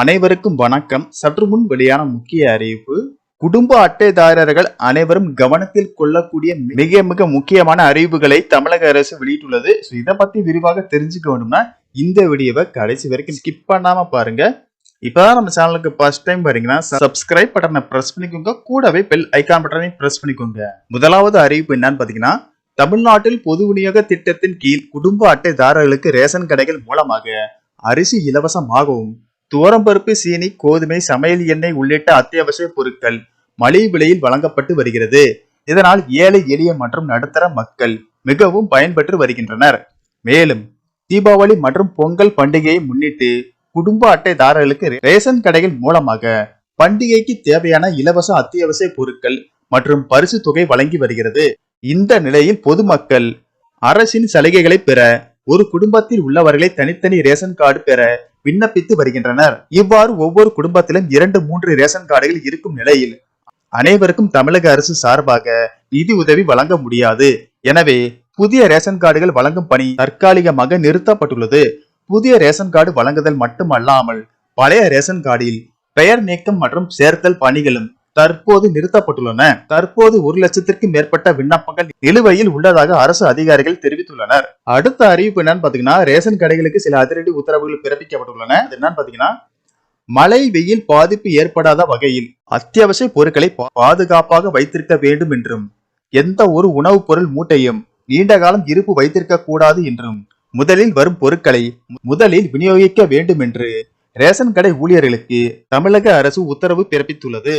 அனைவருக்கும் வணக்கம். சற்று முன் வெளியான முக்கிய அறிவிப்பு குடும்ப அட்டைதாரர்கள் அனைவரும் கவனத்தில் கொள்ளக்கூடிய மிக மிக முக்கியமான அறிவிப்புகளை தமிழக அரசு வெளியிட்டுள்ளது. ஸோ இதை பத்தி விரிவாக தெரிஞ்சுக்க வேணும்னா இந்த வீடியோவை கடைசி வரைக்கும் ஸ்கிப் பண்ணாம பாருங்க. இப்பதான் நம்ம சேனலுக்கு ஃபர்ஸ்ட் டைம் வரீங்கன்னா சப்ஸ்கிரைப் பட்டனை பிரஸ் பண்ணிக்கோங்க. கூடவே பெல் ஐகான் பட்டனை ப்ரெஸ் பண்ணிக்கோங்க. முதலாவது அறிவிப்பு என்னன்னு பாத்தீங்கன்னா தமிழ்நாட்டில் பொது விநியோக திட்டத்தின் கீழ் குடும்ப அட்டைதாரர்களுக்கு ரேஷன் கடைகள் மூலமாக அரிசி இலவசமாகவும் துவரம்பருப்பு சீனி கோதுமை சமையல் எண்ணெய் உள்ளிட்ட அத்தியாவசிய பொருட்கள் மலிவு விலையில் வழங்கப்பட்டு வருகிறது. இதனால் ஏழை எளிய மற்றும் நடுத்தர மக்கள் மிகவும் பயன்பெற்று வருகின்றனர். மேலும் தீபாவளி மற்றும் பொங்கல் பண்டிகையை முன்னிட்டு குடும்ப அட்டைதாரர்களுக்கு ரேஷன் கடைகள் மூலமாக பண்டிகைக்கு தேவையான இலவச அத்தியாவசிய பொருட்கள் மற்றும் பரிசு தொகை வழங்கி வருகிறது. இந்த நிலையில் பொதுமக்கள் அரசின் சலுகைகளை பெற ஒரு குடும்பத்தில் உள்ளவர்களை தனித்தனி ரேஷன் கார்டு பெற விண்ணப்பித்து வருகின்றனர். இவ்வாறு ஒவ்வொரு குடும்பத்திலும் இரண்டு மூன்று ரேஷன் கார்டுகள் இருக்கும் நிலையில் அனைவருக்கும் தமிழக அரசு சார்பாக நிதி உதவி வழங்க முடியாது. எனவே புதிய ரேஷன் கார்டுகள் வழங்கும் பணி தற்காலிகமாக நிறுத்தப்பட்டுள்ளது. புதிய ரேஷன் கார்டு வழங்குதல் மட்டுமல்லாமல் பழைய ரேஷன் கார்டில் பெயர் நீக்கம் மற்றும் சேர்த்தல் பணிகளும் தற்போது நிறுத்தப்பட்டுள்ளன. தற்போது ஒரு லட்சத்திற்கும் மேற்பட்ட விண்ணப்பங்கள் நிலுவையில் உள்ளதாக அரசு அதிகாரிகள் தெரிவித்துள்ளனர். அடுத்த அறிவிப்பு என்னன்னு பாத்தீங்கன்னா ரேஷன் கடைகளுக்கு சில அதிரடி உத்தரவுகள் பிறப்பிக்கப்பட்டுள்ளன. என்னன்னு பாத்தீங்கன்னா மழை வெயில் பாதிப்பு ஏற்படாத வகையில் அத்தியாவசிய பொருட்களை பாதுகாப்பாக வைத்திருக்க வேண்டும் என்றும் எந்த ஒரு உணவுப் பொருள் மூட்டையும் நீண்ட காலம் இருப்பு வைத்திருக்க கூடாது என்றும் முதலில் வரும் பொருட்களை முதலில் விநியோகிக்க வேண்டும் என்று ரேஷன் கடை ஊழியர்களுக்கு தமிழக அரசு உத்தரவு பிறப்பித்துள்ளது.